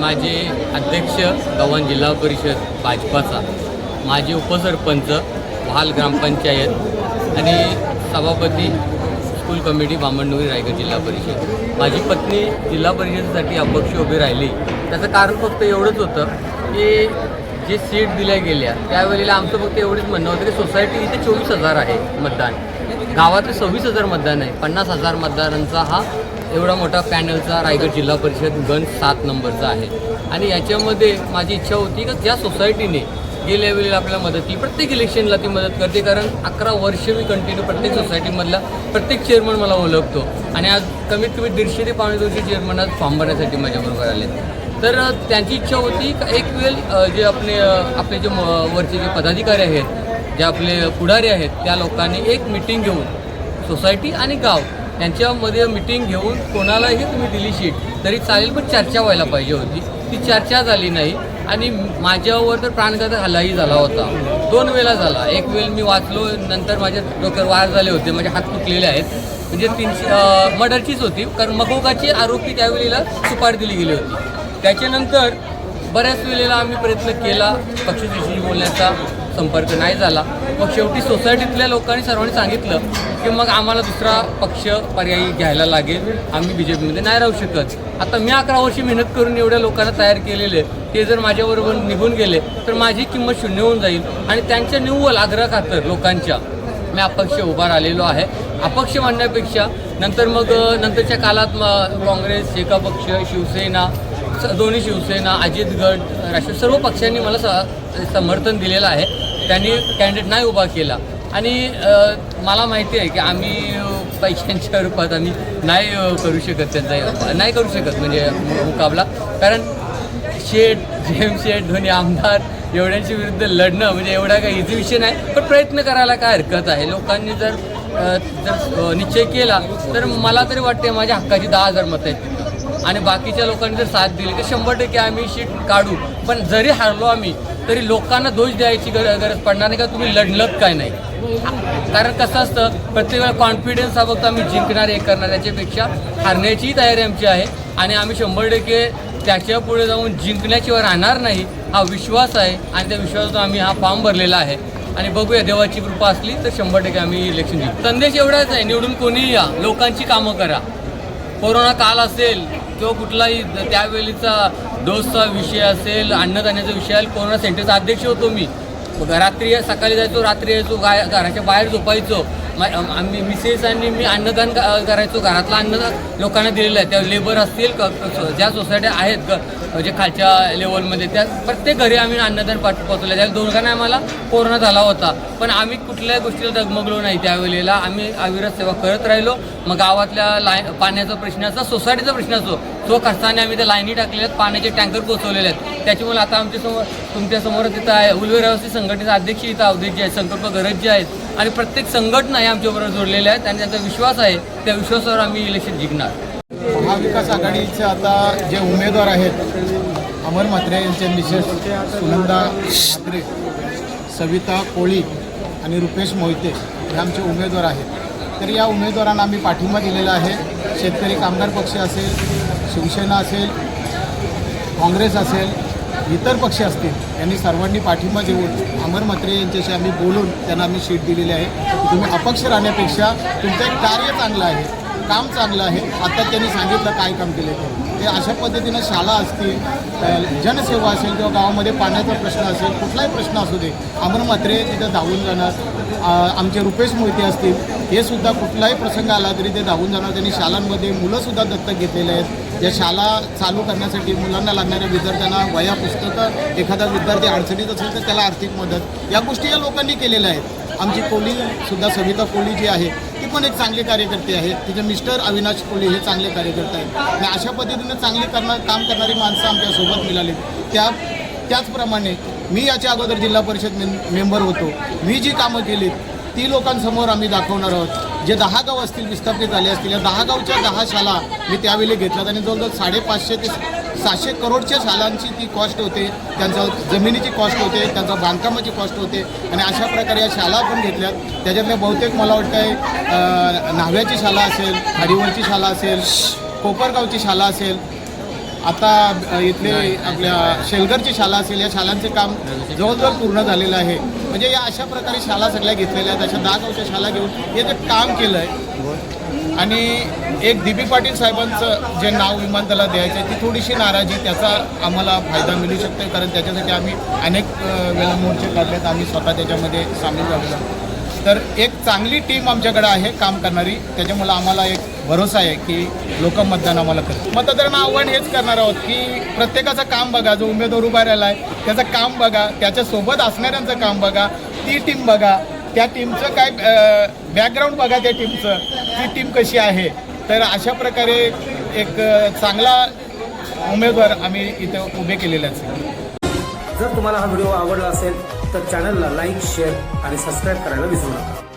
माझे अध्यक्ष गव्हाण जिल्हा परिषद भाजपाचा माझे उपसरपंच भाल ग्रामपंचायत आणि सभापती स्कूल कमिटी बामणडोंगरी रायगड जिल्हा परिषद. माझी पत्नी जिल्हा परिषदेसाठी अपक्ष उभी राहिली. त्याचं कारण फक्त एवढंच होतं की जे सीट दिल्या गेल्या त्यावेळेला आमचं फक्त एवढंच म्हणणं होतं की सोसायटी इथे चोवीस हजार आहे मतदान. गावातले सव्वीस हजार मतदान आहे. पन्नास हजार मतदारांचा हा एवढा मोठा पॅनलचा रायगड जिल्हा परिषद गण सात नंबरचा आहे. आणि याच्यामध्ये माझी इच्छा होती की ज्या सोसायटीने गेल्या वेळेला आपल्याला मदत केली प्रत्येक इलेक्शनला ती मदत करते कारण अकरा वर्ष मी कंटिन्यू प्रत्येक सोसायटीमधला प्रत्येक चेअरमन मला ओळखतो. आणि आज कमीत कमी दीडशे ते पावणे दोनशे चेअरमन आज फॉर्म भरण्यासाठी माझ्याबरोबर आले तर त्यांची इच्छा होती का एक वेळ जे आपले आपले जे म- वरचे जे पदाधिकारी आहेत जे आपले पुढारी आहेत त्या लोकांनी एक मिटिंग घेऊन सोसायटी आणि गाव यांच्यामध्ये मिटिंग घेऊन कोणालाही तुम्ही दिली शीट तरी चालेल पण चर्चा व्हायला पाहिजे होती. ती चर्चा झाली नाही. आणि माझ्यावर तर प्राणघातक हल्लाही झाला होता. दोन वेळा झाला. एक वेळ मी वाचलो नंतर माझ्या डोक्यावर वार झाले होते. माझे हात तुटलेले आहेत. म्हणजे तीनशे मर्डरचीच होती. कारण मकोकाची आरोपी त्यावेळेला सुपारी दिली गेली होती. त्याच्यानंतर बऱ्याच वेळेला आम्ही प्रयत्न केला पक्षश्रेष्ठी बोलण्याचा. संपर्क नाही झाला. मग शेवटी सोसायटीतल्या लोकांनी सर्वांनी सांगितलं की मग आम्हाला दुसरा पक्ष पर्यायी घ्यायला लागेल. आम्ही बी जे पीमध्ये नाही राहू शकत. आता मी अकरा वर्षी मेहनत करून एवढ्या लोकांना तयार केलेले ते जर माझ्याबरोबर निघून गेले तर माझी किंमत शून्य होऊन जाईल. आणि त्यांच्या निव्वळ आग्रह खातर लोकांच्या मी अपक्ष उभा राहिलेलो आहे. अपक्ष म्हणण्यापेक्षा नंतर मग नंतरच्या काळात म- काँग्रेस एका पक्ष शिवसेना स- दोन्ही शिवसेना अजित गट राष्ट्रीय सर्व पक्षांनी मला स समर्थन दिलेलं आहे. त्यांनी कॅन्डिडेट नाही उभा केला. आणि मला माहिती आहे की आम्ही पैशांच्या रूपात आम्ही नाही करू शकत त्यांचा नाही करू शकत म्हणजे मुकाबला. कारण शेठ जेम शेठ धोनी आमदार एवढ्यांच्या विरुद्ध लढणं म्हणजे एवढा काही इझी विषय नाही. पण प्रयत्न करायला काय हरकत आहे? लोकांनी जर जर निश्चय केला तर मला तरी वाटते माझ्या हक्काची दहा हजार मतं आहेत. आणि बाकीच्या लोकांनी जर साथ दिली तर शंभर टक्के आम्ही शीट काढू. पण जरी हारलो आम्ही तरी लोकांना दोष द्यायची गरज गरज पडणार नाही का? तुम्ही लढलत काय नाही? कारण कसं असतं प्रत्येक वेळा कॉन्फिडन्स हा फक्त आम्ही जिंकणार हे करणार याच्यापेक्षा हारण्याचीही तयारी आमची आहे. आणि आम्ही शंभर टक्के त्याच्या पुढे जाऊन जिंकण्याशिवाय राहणार नाही हा विश्वास आहे. आणि त्या विश्वासातून आम्ही हा फॉर्म भरलेला आहे. आणि बघूया देवाची कृपा असली तर शंभर टक्के आम्ही इलेक्शन घेऊ संदेश एवढाच आहे निवडून कोणीही या लोकांची कामं करा. कोरोना काल असेल किंवा कुठलाही त्यावेळीचा डोसचा विषय असेल अन्नधान्याचा विषय असेल कोरोना सेंटरचा अध्यक्ष होतो मी. रात्री सकाळी जायचो रात्री यायचो गाय घराच्या बाहेर झोपायचो. आम्ही मिसेस आणि मी अन्नदान करायचो. घरातलं अन्न लोकांना दिलेलं आहे. त्या लेबर असतील क- ज्या सोसायट्या आहेत म्हणजे खालच्या लेवलमध्ये त्या प्रत्येक घरी आम्ही अन्नदान पाठ पोचवलं त्या दोघांना आम्हाला कोरोना झाला होता. पण आम्ही कुठल्याही गोष्टीला डगमगलो नाही त्यावेळेला. आम्ही अविरत सेवा करत राहिलो. मग गावातल्या लाय पाण्याचा प्रश्न असो सोसायटीचा प्रश्न असो तो खर्चाने आम्ही त्या लाईनी टाकलेल्या आहेत पाण्याचे टँकर पोचवलेले आहेत. त्याच्यामुळे आता आमच्यासमोर तिथं आहे उलवेरावस्ती संघटनेचा अध्यक्ष इथं अवधेश जे आहेत संकल्प गरज जे आहेत आणि प्रत्येक संघटना या आमच्याबरोबर जोडलेल्या आहेत आणि त्यांचा विश्वास आहे त्या विश्वासावर आम्ही इलेक्शन जिंकणार. महाविकास आघाडीचे आता जे उमेदवार आहेत अमर म्हात्रे यांचे मिसेस सुनंदा म्हात्रे सविता कोळी आणि रुपेश मोहिते हे आमचे उमेदवार आहेत. तर या उमेदवारांना आम्ही पाठिंबा दिलेला आहे. शेतकरी कामगार पक्ष असेल शिवसेना असेल काँग्रेस असेल इतर पक्ष असतील यांनी सर्वांनी पाठिंबा देऊन अमर म्हात्रे यांच्याशी आम्ही बोलून त्यांना आम्ही शीट दिलेली आहे. की तुम्ही अपक्ष राहण्यापेक्षा तुमचं एक कार्य चांगलं आहे. काम चांगलं आहे. आता त्यांनी सांगितलं काय काम केलं ते. ते अशा पद्धतीनं शाळा असतील जनसेवा असेल किंवा गावामध्ये पाण्याचा प्रश्न असेल कुठलाही प्रश्न असू दे अमर मात्रे तिथं धावून जाणार. आमचे रुपेश मोहिते असतील हे सुद्धा कुठलाही प्रसंग आला तरी ते धावून जाणार. त्यांनी शाळांमध्ये मुलंसुद्धा दत्तक घेतलेले आहेत. या शाळा चालू करण्यासाठी मुलांना लागणाऱ्या विद्यार्थ्यांना वया पुस्तकं एखादा विद्यार्थी अडचणीत असेल तर त्याला आर्थिक मदत. या गोष्टी या लोकांनी केलेल्या आहेत. आमची कोली सुद्धा सविता कोली जी आहे ती पण एक चांगली कार्यकर्ती आहे. तिचे मिस्टर अविनाश कोली हे चांगले कार्यकर्ते आहेत. आणि अशा पद्धतीनं चांगले करणार काम करणारी माणसं आमच्यासोबत मिळाली. त्या त्याचप्रमाणे मी याच्या अगोदर जिल्हा परिषद में मेंबर होतो. मी जी कामं केलीत ती लोकांसमोर आम्ही दाखवणार आहोत. जे दहा गाव असतील विस्थापित झाले असतील या दहा गावच्या दहा शाळा मी त्यावेळी घेतल्यात. आणि जवळजवळ साडेपाचशे ते सहाशे करोडच्या शाळांची ती कॉस्ट होते. त्यांचं जमिनीची कॉस्ट होते त्यांचं बांधकामाची कॉस्ट होते. आणि अशा प्रकारे या शाळा पण घेतल्यात. त्याच्यातल्या बहुतेक मला वाटतं आहे न्हाव्याची शाळा असेल खाडीवरची शाळा असेल कोपरगावची शाळा असेल आता इथले आपल्या शेलगरची शाळा असेल या शाळांचे काम जवळजवळ पूर्ण झालेलं आहे. म्हणजे या अशा प्रकारे शाळा सगळ्या घेतलेल्या आहेत. अशा दहा गावच्या शाळा घेऊन हे जे काम केलं आहे आणि एक डी बी पाटील साहेबांचं जे नाव विमानतळाला द्यायचं आहे ती थोडीशी नाराजी त्याचा आम्हाला फायदा मिळू शकतो कारण त्याच्यासाठी आम्ही अनेक वेळा मोर्चे काढलेत आम्ही स्वतः त्याच्यामध्ये सामील झालेलो तर एक चांगली टीम आमच्याकडे आहे काम करणारी त्याच्यामुळे आम्हाला एक भरोसा आहे की लोक मतदान आम्हाला करतात मतदारांना आव्हान हेच करणार आहोत की प्रत्येकाचं काम बघा जो उमेदवार उभा राहिला आहे त्याचं काम बघा त्याच्यासोबत असणाऱ्यांचं काम बघा ती टीम बघा त्या टीमचं काय बॅकग्राऊंड बघा त्या टीमचं ती टीम कशी आहे? तर अशा प्रकारे एक चांगला उमेदवार आम्ही इथं उभे केलेले असेल जर तुम्हाला हा व्हिडिओ आवडला असेल तर चॅनलला लाईक शेअर आणि सबस्क्राईब करायला विसरू नका.